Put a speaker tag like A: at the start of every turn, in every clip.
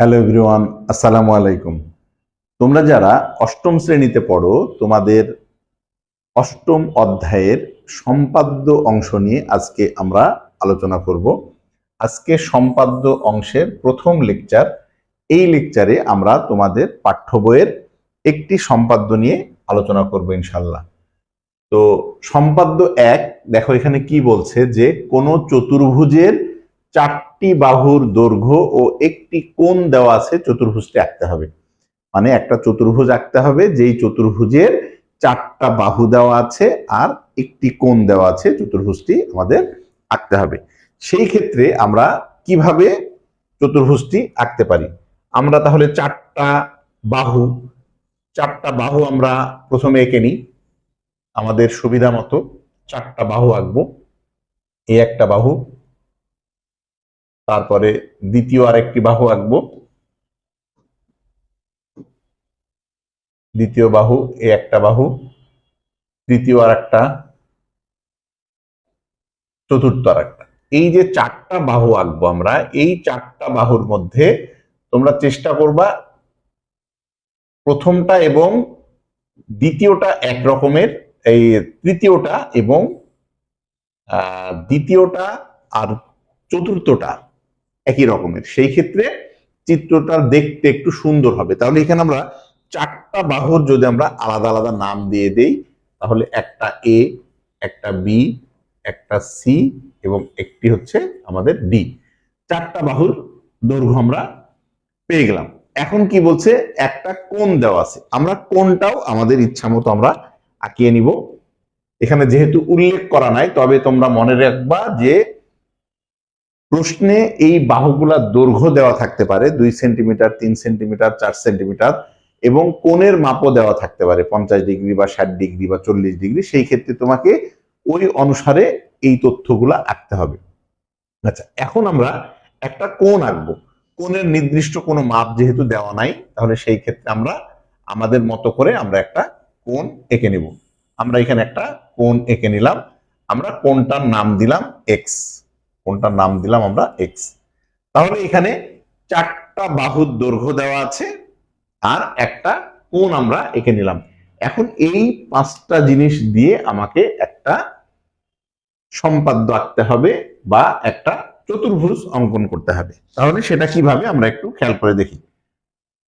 A: Hello everyone, আসসালামু আলাইকুম। তোমরা যারা অষ্টম শ্রেণীতে পড়ো, তোমাদের অষ্টম অধ্যায়ের সম্পাদ্য অংশ নিয়ে আজকে আমরা আলোচনা করব। আজকে সম্পাদ্য অংশের প্রথম লেকচার, এই লেকচারে আমরা তোমাদের পাঠ্য বইয়ের একটি সম্পাদ্য নিয়ে আলোচনা করব ইনশাল্লাহ তো সম্পাদ্য এক, দেখো এখানে কি বলছে যে কোনো চতুর্ভুজের চারটি বাহুর দৈর্ঘ্য ও একটি কোণ দেওয়া আছে চতুর্ভুজটি আঁকতে হবে। মানে একটা চতুর্ভুজ আঁকতে হবে, যেই চতুর্ভুজের চারটা বাহু দেওয়া আছে আর একটি কোণ দেওয়া আছে চতুর্ভুজটি আমাদের আঁকতে হবে। সেই ক্ষেত্রে আমরা কীভাবে চতুর্ভুজটি আঁকতে পারি? আমরা তাহলে চারটা বাহু চারটা বাহু আমরা প্রথমে এঁকে নিই। আমাদের সুবিধা মতো চারটা বাহু আঁকবো। এই একটা বাহু তারপরে দ্বিতীয় আরেকটি বাহু আঁকবো। দ্বিতীয় বাহু, এ একটা বাহু। তৃতীয় আর একটা চতুর্থ আর একটা এই যে চারটা বাহু আঁকবো আমরা, এই চারটা বাহুর মধ্যে তোমরা চেষ্টা করবা প্রথমটা এবং দ্বিতীয়টা এক রকমের, এই তৃতীয়টা এবং দ্বিতীয়টা আর চতুর্থটা একই রকমের। সেই ক্ষেত্রে চিত্রটা দেখতে একটু সুন্দর হবে। তাহলে এখানে আমরা চারটা বাহুর যদি আমরা আলাদা আলাদা নাম দিয়ে দেই, তাহলে একটা এ একটা বি একটা সি এবং একটি হচ্ছে আমাদের ডি চারটা বাহুর দৈর্ঘ্য আমরা পেয়ে গেলাম। এখন কি বলছে? একটা কোন দেওয়া আছে। আমরা কোনটাও আমাদের ইচ্ছা মতো আমরা আঁকিয়ে নিব। এখানে যেহেতু উল্লেখ করা নাই, তবে তোমরা মনে রাখবা যে প্রশ্নে এই বাহুগুলা দৈর্ঘ্য দেওয়া থাকতে পারে, দুই সেন্টিমিটার, তিন সেন্টিমিটার, চার সেন্টিমিটার এবং কোণের মাপও দেওয়া থাকতে পারে, পঞ্চাশ ডিগ্রি বা ষাট ডিগ্রি বা চল্লিশ ডিগ্রি। সেই ক্ষেত্রে তোমাকে ওই অনুসারে এই তথ্যগুলা আঁকতে হবে। আচ্ছা এখন আমরা একটা কোণ আঁকবো। কোণের নির্দিষ্ট কোনো মাপ যেহেতু দেওয়া নাই, তাহলে সেই ক্ষেত্রে আমরা আমাদের মতো করে আমরা একটা কোণ এঁকে নিব। আমরা এখানে একটা কোণ এঁকে নিলাম। আমরা কোণটার নাম দিলাম এক্স কোনটার নাম দিলাম আমরা এক্স তাহলে এখানে চারটা বাহুর দৈর্ঘ্য দেওয়া আছে আর একটা কোন আমরা এঁকে নিলাম। এখন এই পাঁচটা জিনিস দিয়ে আমাকে একটা সম্পাদ্য আঁকতে হবে বা একটা চতুর্ভুজ অঙ্কন করতে হবে। তাহলে সেটা কীভাবে আমরা একটু খেয়াল করে দেখি।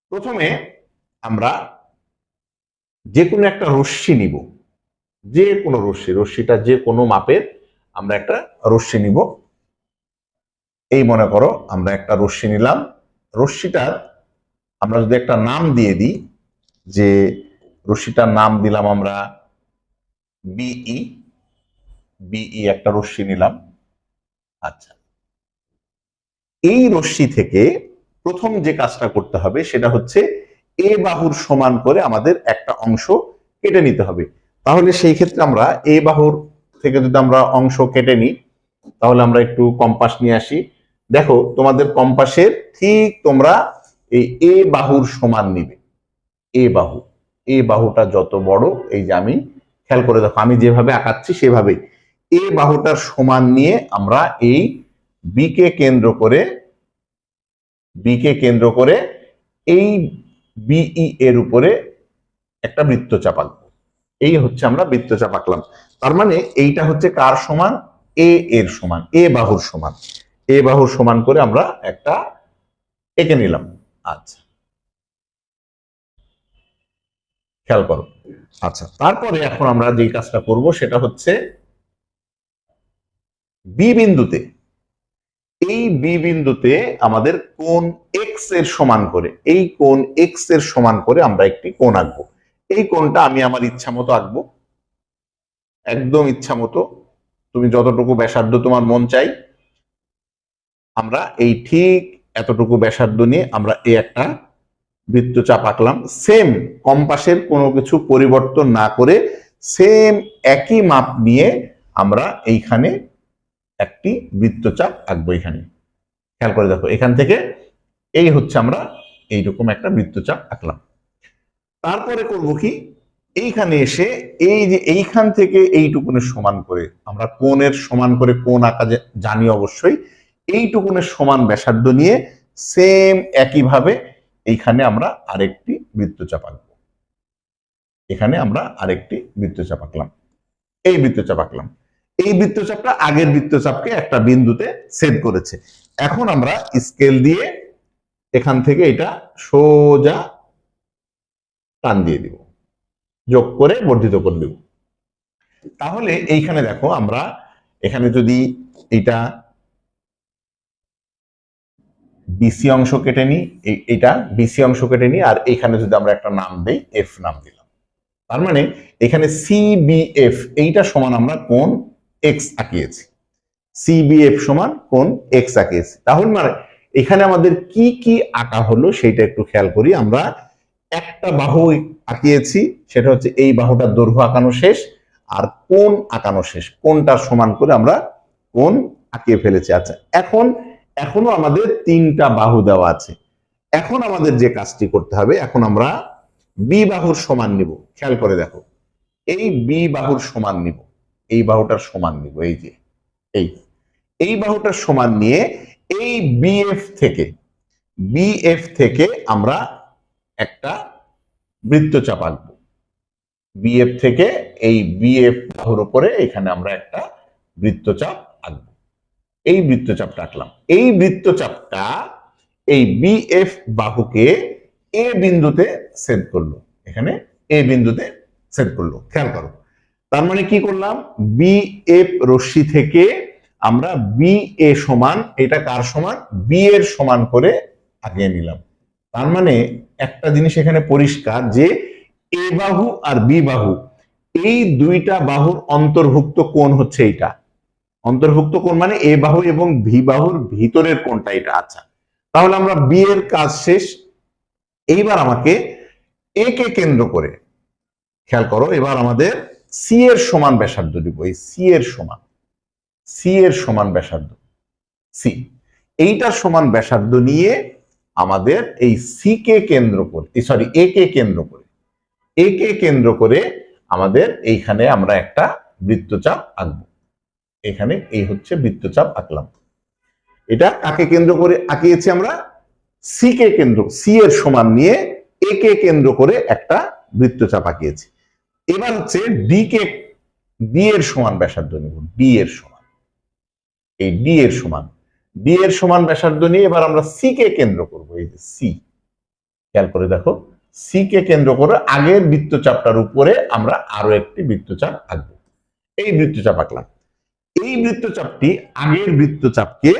A: প্রথমে আমরা যে কোনো একটা রশ্মি নিব। যে কোনো রশ্মি, রশ্মিটা যে কোনো মাপের আমরা একটা রশ্মি নিব। এই মনে করো আমরা একটা রশ্মি নিলাম। রশ্মিটার আমরা যদি একটা নাম দিয়ে দিই, যে রশ্মিটার নাম দিলাম আমরা বিই বিই একটা রশ্মি নিলাম। আচ্ছা। এই রশ্মি থেকে প্রথম যে কাজটা করতে হবে সেটা হচ্ছে এ বাহুর সমান করে আমাদের একটা অংশ কেটে নিতে হবে। তাহলে সেই ক্ষেত্রে আমরা এ বাহুর থেকে যদি আমরা অংশ কেটে নিই, তাহলে আমরা একটু কম্পাস নিয়ে আসি। দেখো, তোমাদের কম্পাসের ঠিক তোমরা এই এ বাহুর সমান নিবে। এ বাহু। এ বাহুটা যত বড়, এই যে আমি খেয়াল করে দেখো, আমি যেভাবে আঁকাচ্ছি সেভাবেই। এ বাহুটার সমান নিয়ে আমরা এই বি কে কেন্দ্র করে বি কে কেন্দ্র করে এই বিই এর উপরে একটা বৃত্তচাপ আঁকবো। এই হচ্ছে আমরা বৃত্তচাপ আঁকলাম। তার মানে এইটা হচ্ছে কার সমান? এ এর সমান। এ বাহুর সমান। এ বাহুর সমান করে আমরা একটা এঁকে নিলাম। আচ্ছা। খেয়াল করো। আচ্ছা তারপরে এখন আমরা যে কাজটা করব সেটা হচ্ছে বি বিন্দুতে। এই বি বিন্দুতে আমাদের কোন এক্সের সমান করে, এই কোন এক্সের সমান করে আমরা একটি কোণ আঁকবো। এই কোণটা আমি আমার ইচ্ছা মতো আঁকবো। একদম ইচ্ছা মতো। তুমি যতটুকু ব্যাসার্ধ তোমার মন চাই আমরা এই ঠিক এতটুকু ব্যাসার্ধ নিয়ে আমরা এই একটা বৃত্তচাপ আঁকলাম। সেম কম্পাসের কোনো কিছু পরিবর্তন না করে সেম একই মাপ নিয়ে আমরা এইখানে একটি বৃত্তচাপ আঁকবো এখানে। খেয়াল করে দেখো, এখান থেকে এই হচ্ছে আমরা এইরকম একটা বৃত্তচাপ আঁকলাম। তারপরে করব কি? এইখানে এসে এই যে এইখান থেকে এইটুকুনের সমান করে, আমরা কোণের সমান করে কোণ আঁকা জানি অবশ্যই। এইটুকুনের সমান ব্যাসার্ধ নিয়ে সেম একইভাবে এইখানে আমরা আরেকটি বৃত্তচাপ আঁকবো। এখানে আমরা আরেকটি বৃত্তচাপ আঁকলাম। এই বৃত্তচাপ আঁকলাম। এই বৃত্তচাপটা আগের বৃত্তচাপকে একটা বিন্দুতে সেভ করেছে। এখন আমরা স্কেল দিয়ে এখান থেকে এটা সোজা টান দিয়ে দিব। যোগ করে বর্ধিত করে দেব। তাহলে এইখানে দেখো আমরা এখানে যদি এটা বিসি অংশ কেটে নিই এটা বিসি অংশ কেটে নিই, আর এখানে যদি আমরা একটা নাম দেই এফ নাম দিলাম। তার মানে এখানে সিবিএফ এইটা সমান আমরা কোন এক্স আঁকিয়েছি। সিবিএফ সমান কোন এক্স আঁকিয়েছি। তাহলে মানে এখানে আমাদের কি কি আঁকা হলো সেটা একটু খেয়াল করি। আমরা একটা বাহু আঁকিয়েছি, সেটা হচ্ছে এই বাহুটার দৈর্ঘ্য আঁকানো শেষ, আর কোন আঁকানো শেষ। কোনটা সমান করে আমরা কোন আঁকিয়ে ফেলেছি। আচ্ছা এখন এখনও আমাদের তিনটা বাহু দেওয়া আছে। এখন আমাদের যে কাজটি করতে হবে, এখন আমরা বি বাহুর সমান নিব। খেয়াল করে দেখো, এই বি বাহুর সমান নিব। এই বাহুটার সমান নিব, এই যে, এই এই বাহুটার সমান নিয়ে এই বিএফ থেকে বিএফ থেকে আমরা একটা বৃত্তচাপ আঁকবো। বিএফ থেকে এই বিএফ বাহুর উপরে এখানে আমরা একটা বৃত্তচাপ এই বৃত্তচাপটা আঁকলাম এই বৃত্তচাপটা এই বিএফ বাহুকে এ বিন্দুতে সেট করল। এখানে এ বিন্দুতে সেট করল। খেয়াল করো। তার মানে কি করলাম? বি এফ রশ্মি থেকে আমরা বি এ সমান, এটা কার সমান? বি এর সমান করে আগিয়ে নিলাম। তার মানে একটা জিনিস এখানে পরিষ্কার যে এ বাহু আর বি বাহু, এই দুইটা বাহুর অন্তর্ভুক্ত কোণ হচ্ছে এইটা। অন্তর্ভুক্ত কোন মানে এ বাহু এবং ভি বাহুর ভিতরের কোনটা এটা। আচ্ছা তাহলে আমরা বি এর কাজ শেষ। এইবার আমাকে এ কে কেন্দ্র করে, খেয়াল করো, এবার আমাদের সি এর সমান ব্যাসার্ধ দিব। এই সি এর সমান, সি এর সমান ব্যাসার্ধ, সি। এইটার সমান ব্যাসার্ধ নিয়ে আমাদের এই সি কে কেন্দ্র করে সরি, এ কে কেন্দ্র করে, এ কে কেন্দ্র করে আমাদের এইখানে আমরা একটা বৃত্তচাপ আঁকবো। এখানে এই হচ্ছে বৃত্তচাপ আঁকলাম। এটা কাকে কেন্দ্র করে আঁকিয়েছি আমরা? সি কে কেন্দ্র সি এর সমান নিয়ে এ কে কেন্দ্র করে একটা বৃত্তচাপ আঁকিয়েছি। এবার হচ্ছে ডি কে ডি এর সমান ব্যাসার্ধ নেব ডি এর সমান। এই ডি এর সমান ডি এর সমান ব্যাসার্ধ নিয়ে এবার আমরা সি কে কেন্দ্র করব, এই যে সি খেয়াল করে দেখো সি কে কেন্দ্র করে আগের বৃত্তচাপটার উপরে আমরা আরও একটি বৃত্তচাপ আঁকবো। এই বৃত্তচাপ আঁকলাম। এই বৃত্তচাপটি আগের বৃত্তচাপকে,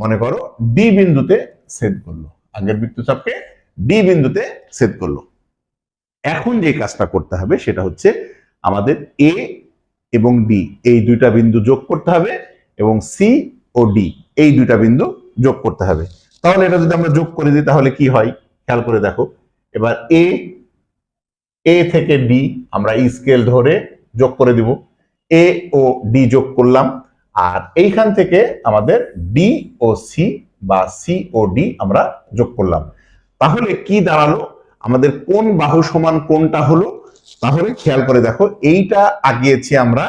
A: মনে করো ডি বিন্দুতে ছেদ করল। আগের বৃত্তচাপকে ডি বিন্দুতে ছেদ করল। এখন যে কাজটা করতে হবে সেটা হচ্ছে আমাদের এ এবং ডি এই দুইটা বিন্দু যোগ করতে হবে এবং সি ও ডি এই দুইটা বিন্দু যোগ করতে হবে। তাহলে এটা যদি আমরা যোগ করে দিই, তাহলে কি হয়? খেয়াল করে দেখো। এবার এ এ থেকে ডি আমরা স্কেল ধরে যোগ করে দিব। এ ও ডি যোগ করলাম, আর এইখান থেকে আমাদের ডি ও সি বা সি ও ডি আমরা যোগ করলাম। তাহলে কি দাঁড়াল? আমাদের কোন বাহু সমান কোনটা হলো? তাহলে খেয়াল করে দেখো, এইটা আগিয়েছি আমরা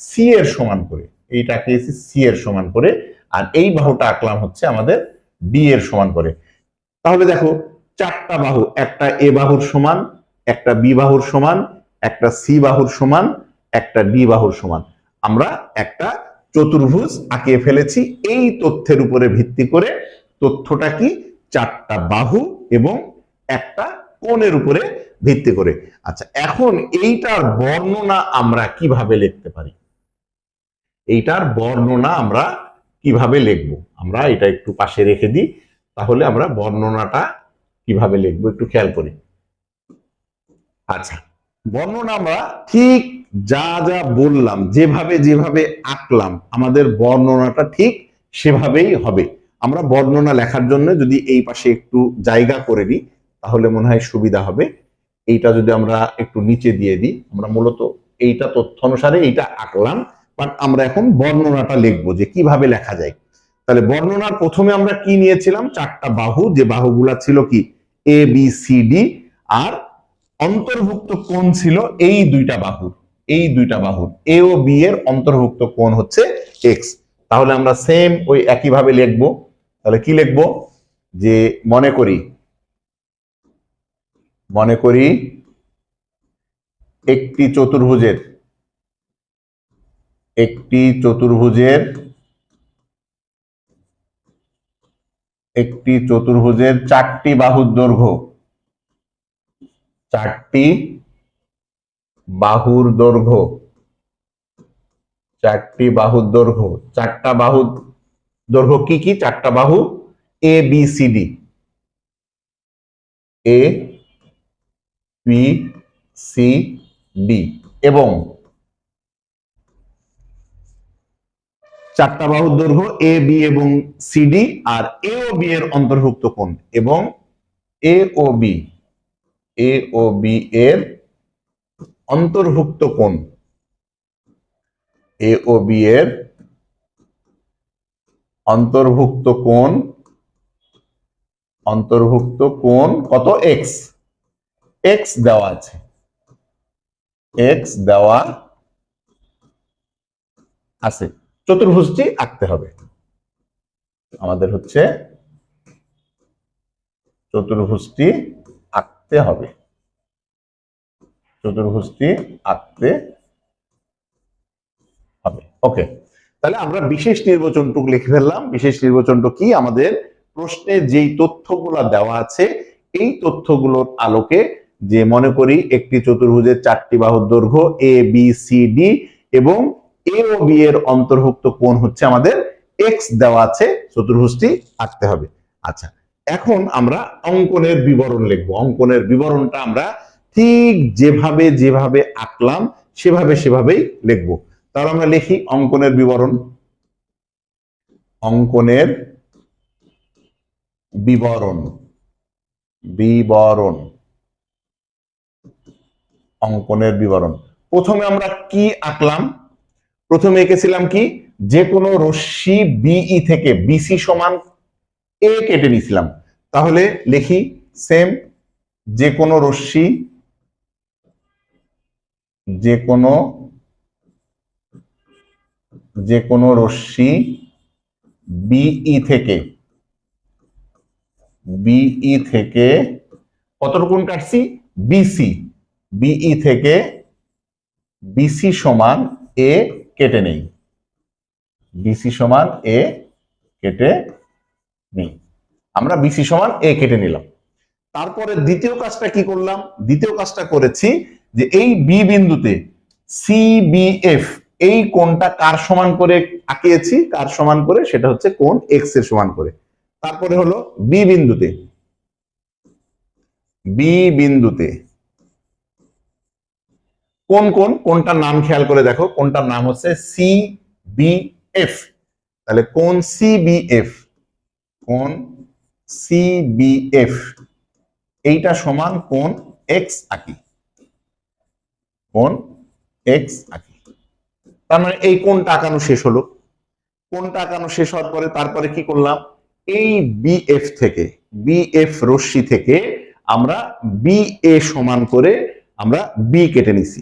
A: সি এর সমান করে। এইটা আঁকিয়েছি সি এর সমান করে, আর এই বাহুটা আঁকলাম হচ্ছে আমাদের ডি এর সমান করে। তাহলে দেখো, চারটা বাহু, একটা এ বাহুর সমান, একটা বি বাহুর সমান, একটা সি বাহুর সমান একটা ডি বাহুর সমান। আমরা একটা চতুর্ভুজ আঁকিয়ে ফেলেছি। এই তথ্যের উপরে ভিত্তি করে তথ্যটা কি? চারটা বাহু এবং একটা কোণের উপরে ভিত্তি করে। আচ্ছা এখন এইটার বর্ণনা আমরা কীভাবে লিখতে পারি? এইটার বর্ণনা আমরা কীভাবে লিখব? আমরা এটা একটু পাশে রেখে দিই, তাহলে আমরা বর্ণনাটা কীভাবে লিখব একটু খেয়াল করি। আচ্ছা বর্ণনা আমরা ঠিক যা যা বললাম, যেভাবে যেভাবে আঁকলাম, আমাদের বর্ণনাটা ঠিক সেভাবেই হবে। আমরা বর্ণনা লেখার জন্য যদি এই পাশে একটু জায়গা করে দিই, তাহলে মনে হয় সুবিধা হবে। এইটা যদি আমরা একটু নিচে দিয়ে দিই, আমরা মূলত এইটা তথ্য অনুসারে এইটা আঁকলাম, বাট আমরা এখন বর্ণনাটা লিখব যে কীভাবে লেখা যায়। তাহলে বর্ণনার প্রথমে আমরা কি নিয়েছিলাম? চারটা বাহু, যে বাহুগুলা ছিল কি? এ বি সি ডি আর অন্তর্ভুক্ত কোন ছিল এই দুইটা বাহুর। এই দুইটা বাহু এ ও বি এর অন্তর্ভুক্ত কোণ হচ্ছে এক্স তাহলে আমরা সেম ওই একইভাবে লিখব। তাহলে কি লিখব? যে মনে করি মনে করি একটি চতুর্ভুজের একটি চতুর্ভুজের একটি চতুর্ভুজের চারটি বাহুর দৈর্ঘ্য, চারটি বাহুর দৈর্ঘ্য। চারটি বাহুর দৈর্ঘ্য। চারটা বাহু দৈর্ঘ্য কি কি? চারটা বাহু A B C D A B C D এবং চারটা বাহুর দৈর্ঘ্য এ বি এবং সিডি আর এ ও বি এর অন্তর্ভুক্ত কোণ। এবং এ O B A O B এর অন্তর্ভুক্ত কোণ এ ও বি এর অন্তর্ভুক্ত কোণ অন্তর্ভুক্ত কোণ কত? এক্স এক্স দেওয়া আছে। এক্স দেওয়া আছে। চতুর্ভুজটি আঁকতে হবে। আমাদের হচ্ছে চতুর্ভুজটি আঁকতে হবে। চতুর্ভুজটি আঁকতে হবে। ওকে তাহলে আমরা বিশেষ নির্বাচনটুকু লিখে ফেললাম। বিশেষ নির্বাচনটুকু কি? আমাদের প্রশ্নে যেই তথ্যগুলো দেওয়া আছে, এই তথ্যগুলোর আলোকে যে মনে করি একটি চতুর্ভুজের চারটি বাহুর দৈর্ঘ্য এ বি সি ডি এবং এ ও বি এর অন্তর্ভুক্ত কোণ হচ্ছে আমাদের এক্স দেওয়া আছে, চতুর্ভুজটি আঁকতে হবে। আচ্ছা এখন আমরা অঙ্কনের বিবরণ লিখব। অঙ্কনের বিবরণটা আমরা ঠিক যেভাবে যেভাবে আঁকলাম, সেভাবে সেভাবেই লিখব। তাহলে আমরা লিখি অঙ্কনের বিবরণ। অঙ্কনের বিবরণ। বিবরণ। অঙ্কনের বিবরণ। প্রথমে আমরা কি আঁকলাম? প্রথমে এঁকেছিলাম কি? যে কোনো রশ্মি বিই থেকে বিসি সমান এ কেটে নিছিলাম। তাহলে লিখি সেম যে কোনো রশ্মি যে কোনো যে কোনো রশ্মি বিই থেকে বিই থেকে কতটুকুন কাটছি? বিসি বিই থেকে বিসি সমান এ কেটে নেই। বিসি সমান এ কেটে নেই। আমরা বিসি সমান এ কেটে নিলাম। তারপরে দ্বিতীয় কাজটা কি করলাম? দ্বিতীয় কাজটা করেছি যে এই বি বিন্দুতে সিবিএফ এই কোণটা কার সমান করে আঁকিয়েছি? কার সমান করে? সেটা হচ্ছে কোণ এক্সের সমান করে। তারপরে হলো বি বিন্দুতে। বি বিন্দুতে। কোন কোন কোনটার নাম খেয়াল করে দেখো। কোনটার নাম হচ্ছে সি বি এফ তাহলে কোন সি বি এফ কোন সি বি এফ এইটা সমান কোন এক্স আঁকি। কোন এক্স আঁকি। তার মানে এই কোনটা আঁকানো শেষ হলো। কোনটা আঁকানো শেষ হওয়ার পরে তারপরে কি করলাম? এই বিএফ থেকে বিএফ রশ্মি থেকে আমরা বি এ সমান করে আমরা বি কেটে নিছি।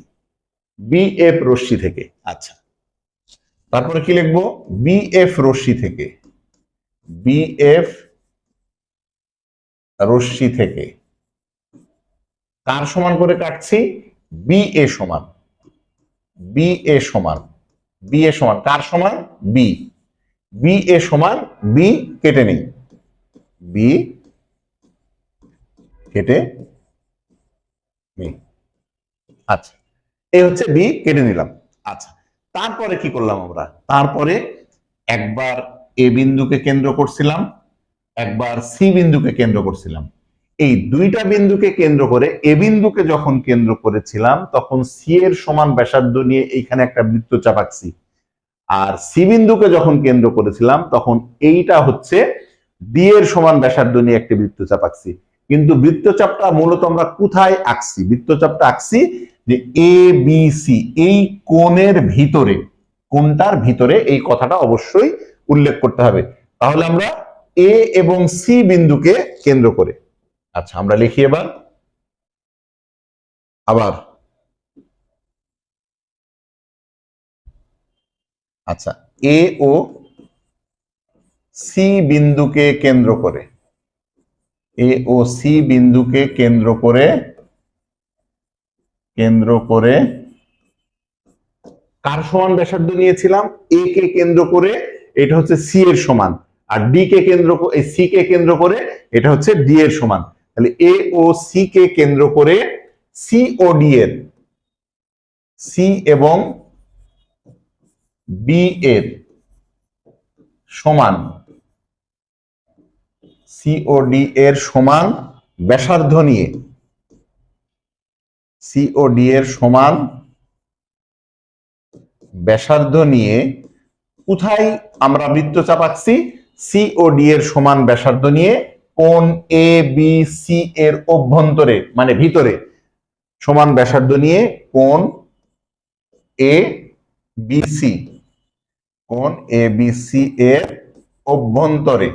A: বিএফ রশ্মি থেকে আচ্ছা। তারপরে কি লিখব? বিএফ রশ্মি থেকে বিএফ রশ্মি থেকে। কার সমান করে কাটছি? বি এ সমান, বি এ সমান, বি এ সমান কার সমান? বি বি এ সমান বি কেটে নেই। বি কেটে আচ্ছা এই হচ্ছে বি কেটে নিলাম। আচ্ছা তারপরে কি করলাম আমরা? তারপরে একবার এ বিন্দুকে কেন্দ্র করছিলাম, একবার সি বিন্দুকে কেন্দ্র করছিলাম। এই দুইটা বিন্দুকে কেন্দ্র করে, এ বিন্দুকে যখন কেন্দ্র করেছিলাম, তখন সি এর সমান ব্যাসার্ধ নিয়ে এইখানে একটা বৃত্তচাপ আঁকছি। আর সি বিন্দুকে যখন কেন্দ্র করেছিলাম, তখন এইটা হচ্ছে ডি এর সমান ব্যাসার্ধ নিয়ে একটি বৃত্তচাপ আঁকছি। কিন্তু বৃত্তচাপটা মূলত আমরা কোথায় আঁকছি? বৃত্তচাপটা আঁকছি যে এ বি সি এই কোণের ভিতরে কোনটার ভিতরে এই কথাটা অবশ্যই উল্লেখ করতে হবে। তাহলে আমরা এ এবং সি বিন্দুকে কেন্দ্র করে আচ্ছা আমরা লিখি এবার। আবার। আচ্ছা এ ও সি বিন্দুকে কেন্দ্র করে। এ ও সি বিন্দুকে কেন্দ্র করে কেন্দ্র করে কার সমান ব্যাসার্ধ নিয়েছিলাম? এ কে কেন্দ্র করে, এটা হচ্ছে সি এর সমান। আর ডি কে কেন্দ্র সি কে কেন্দ্র করে, এটা হচ্ছে ডি এর সমান। তাহলে এ ও সি কে কেন্দ্র করে সি ও ডি এর সি এবং বি এর সমান সিওডি এর সমান ব্যাসার্ধ নিয়ে সিওডি এর সমান ব্যাসার্ধ নিয়ে কোথায় আমরা বৃত্তচাপ আঁকছি? সিওডি এর সমান ব্যাসার্ধ নিয়ে কোন এ বি সি এর অভ্যন্তরে মানে ভিতরে, সমান ব্যাসার্ধ নিয়ে কোন এ বি সি কোন এ বি সি এর অভ্যন্তরে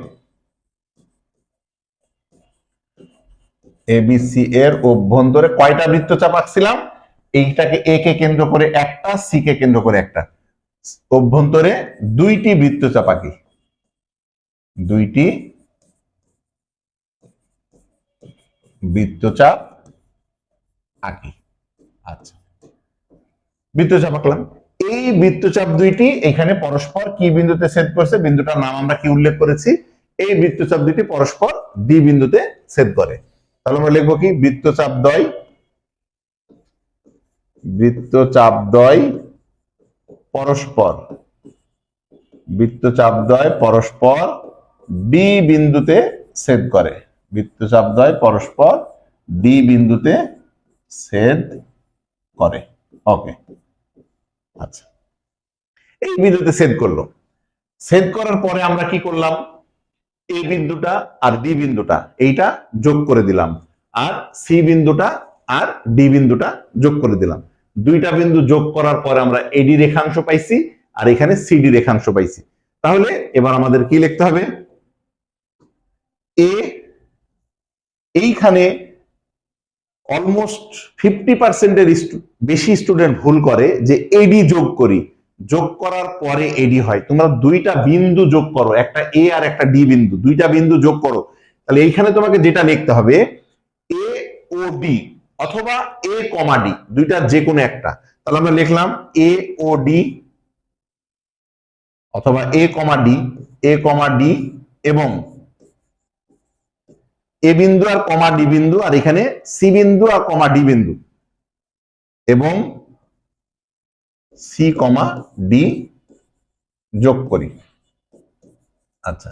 A: এবিসি এর অভ্যন্তরে কয়টা বৃত্তচাপ আঁকছিলাম? এইটাকে এ কে কেন্দ্র করে একটা সি কে কেন্দ্র করে একটা। অভ্যন্তরে দুইটি বৃত্তচাপ আঁকি। দুইটি বৃত্তচাপ আঁকি। আচ্ছা। বৃত্তচাপ আঁকলাম। এই বৃত্তচাপ দুইটি এখানে পরস্পর কি বিন্দুতে ছেদ করছে? বিন্দুটার নাম আমরা কি উল্লেখ করেছি? এই বৃত্তচাপ দুইটি পরস্পর ডি বিন্দুতে ছেদ করে। তাহলে আমরা লিখব কি? বৃত্তচাপ দ্বয় বৃত্তচাপ দ্বয় পরস্পর। বৃত্তচাপ দ্বয় পরস্পর ডি বিন্দুতে ছেদ করে। বৃত্তচাপ দ্বয় পরস্পর ডি বিন্দুতে ছেদ করে। ওকে। আচ্ছা। এই বিন্দুতে ছেদ করল। ছেদ করার পরে আমরা কি করলাম? এই বিন্দুটা আর ডি বিন্দুটা এইটা যোগ করে দিলাম। আর সি বিন্দুটা আর ডি বিন্দুটা যোগ করে দিলাম। দুইটা বিন্দু যোগ করার পরে আমরা এডি রেখাংশ পাইছি আর এখানে সিডি রেখাংশ পাইছি। তাহলে এবার আমাদের কি লিখতে হবে? এ এইখানে অলমোস্ট ফিফটি পার্সেন্টের বেশি স্টুডেন্ট ভুল করে যে এডি যোগ করি। যোগ করার পরে এডি হয়। তোমরা দুইটা বিন্দু যোগ করো, একটা এ আর একটা ডি বিন্দু। দুইটা বিন্দু যোগ করো। তাহলে এইখানে তোমাকে যেটা লিখতে হবে এ ও ডি অথবা এ কমা ডি দুইটার যে কোনো একটা। তাহলে আমরা লিখলাম এ ও ডি অথবা এ কমা ডি এ কমা ডি এবং এ বিন্দু আর কমা ডি বিন্দু, আর এখানে সি বিন্দু আর কমা ডি বিন্দু। এবং সি কমা ডি যোগ করি। আচ্ছা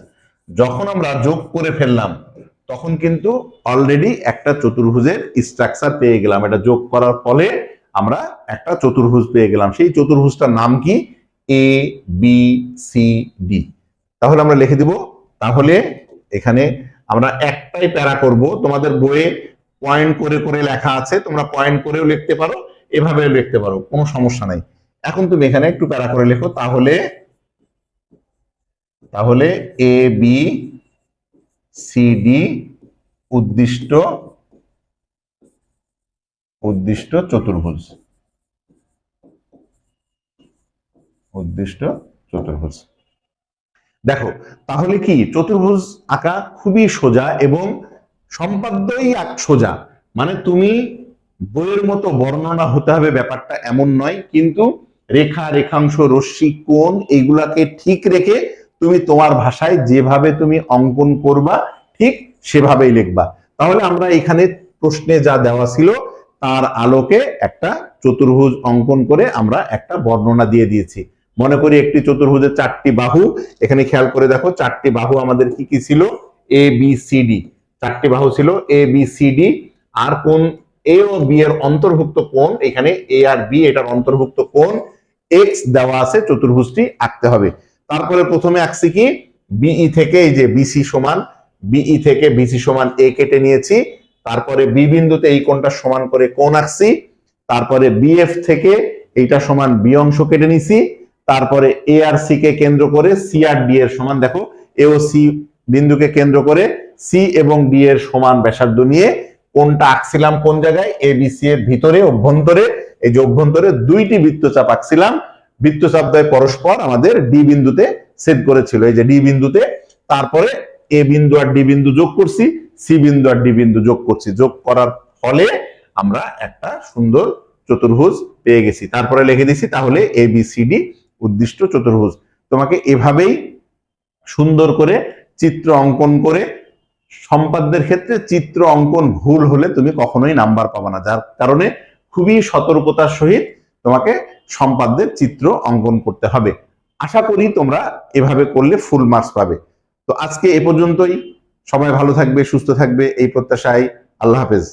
A: যখন আমরা যোগ করে ফেললাম, তখন কিন্তু অলরেডি একটা চতুর্ভুজের স্ট্রাকচার পেয়ে গেলাম। এটা যোগ করার ফলে আমরা একটা চতুর্ভুজ পেয়ে গেলাম। সেই চতুর্ভুজটার নাম কি? এ বি সি ডি তাহলে আমরা লিখে দিব, তাহলে এখানে আমরা একটাই প্যারা করব। তোমাদের বইয়ে পয়েন্ট করে করে লেখা আছে, তোমরা পয়েন্ট করেও লিখতে পারো, এভাবেও লিখতে পারো, কোনো সমস্যা নাই। এখন তুমি এখানে একটু প্যারা করে লেখো, তাহলে তাহলে এ বি সি ডি উদ্দিষ্ট উদ্দিষ্ট চতুর্ভুজ। উদ্দিষ্ট চতুর্ভুজ। দেখো, তাহলে কি চতুর্ভুজ আঁকা খুবই সোজা এবং সম্পাদ্যই সোজা। মানে তুমি বইয়ের মতো বর্ণনা হতে হবে ব্যাপারটা এমন নয়, কিন্তু রেখা, রেখাংশ, রশ্মি, কোণ এইগুলাকে ঠিক রেখে তুমি তোমার ভাষায় যেভাবে তুমি অঙ্কন করবা, ঠিক সেভাবেই লিখবা। তাহলে আমরা এখানে প্রশ্নে যা দেওয়া ছিল, তার আলোকে একটা চতুর্ভুজ অঙ্কন করে আমরা একটা বর্ণনা দিয়ে দিয়েছি। মনে করি একটি চতুর্ভুজের চারটি বাহু। এখানে খেয়াল করে দেখো, চারটি বাহু আমাদের কি কি ছিল? এ বি সি ডি চারটি বাহু ছিল এ বি সি ডি আর কোন এ ও বি এর অন্তর্ভুক্ত কোণ? এখানে এ আর বি এটার অন্তর্ভুক্ত কোণ। এক্স দেওয়া আছে, চতুর্ভুজটি আঁকতে হবে। তারপরে প্রথমে আঁকছি কি? বিই থেকে, এই যে বিসি সমান বিই থেকে বিসি সমান এ কেটে নিয়েছি। তারপরে বি বিন্দুতে এই কোণটা সমান করে কোণ আঁকছি। তারপরে বিএফ থেকে এইটা সমান বি অংশ কেটে নিছি। তারপরে এ আর সি কে কেন্দ্র করে সি আর ডি এর সমান, দেখো এ ও সি বিন্দুকে কেন্দ্র করে সি এবং ডি এর সমান ব্যাসার্ধ নিয়ে কোনটা আঁকছিলাম কোন জায়গায়? এ বি সি এর ভিতরে অভ্যন্তরে। এই যে অভ্যন্তরে দুইটি বৃত্তচাপ আঁকছিলাম বৃত্তচাপ দ্বয় পরস্পর আমাদের ডি বিন্দুতে সেট করেছিল। এই যে ডি বিন্দুতে, তারপরে এ বিন্দু আর ডি বিন্দু যোগ করছি সি বিন্দু আর ডি বিন্দু যোগ করছি। যোগ করার ফলে আমরা একটা সুন্দর চতুর্ভুজ পেয়ে গেছি। তারপরে লিখে দিছি, তাহলে এ বি সি ডি উদ্দিষ্ট চতুর্ভুজ। তোমাকে এভাবেই সুন্দর করে চিত্র অঙ্কন করে, সম্পাদ্যের ক্ষেত্রে চিত্র অঙ্কন ভুল হলে তুমি কখনোই নাম্বার পাবে না। যার কারণে খুবই সতর্কতার সহিত তোমাকে সম্পাদ্যের চিত্র অঙ্কন করতে হবে। আশা করি তোমরা এভাবে করলে ফুল মার্কস পাবে। তো আজকে এ পর্যন্তই। সবাই ভালো থাকবে, সুস্থ থাকবে। এই প্রত্যাশায় আল্লাহ হাফেজ।